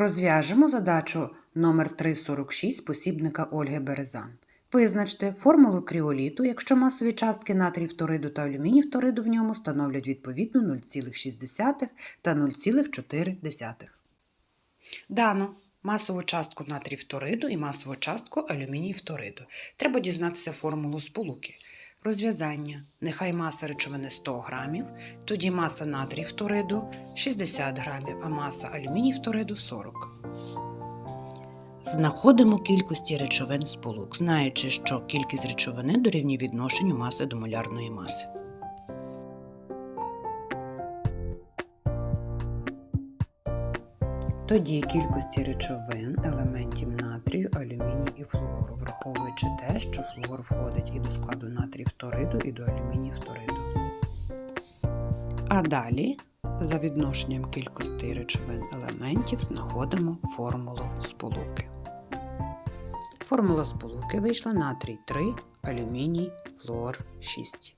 Розв'яжемо задачу номер 346 посібника Ольги Березан. Визначте формулу кріоліту, якщо масові частки натрій фториду та алюміній фториду в ньому становлять відповідно 0,6 та 0,4. Дано масову частку натрій фториду і масову частку алюміній фториду. Треба дізнатися формулу сполуки. Розв'язання. Нехай маса речовини 100 грамів, тоді маса натрій фториду 60 грамів, а маса алюміній фториду 40. Знаходимо кількості речовин сполук, знаючи, що кількість речовини дорівнює відношенню маси до молярної маси. Тоді кількості речовин, елементів натрію, алюмінію і флуору, враховуючи те, що флуор входить і до складу натрію фториду, і до алюмінію фториду. А далі, за відношенням кількості речовин елементів, знаходимо формулу сполуки. Формула сполуки вийшла натрій 3, алюміній, флуор 6.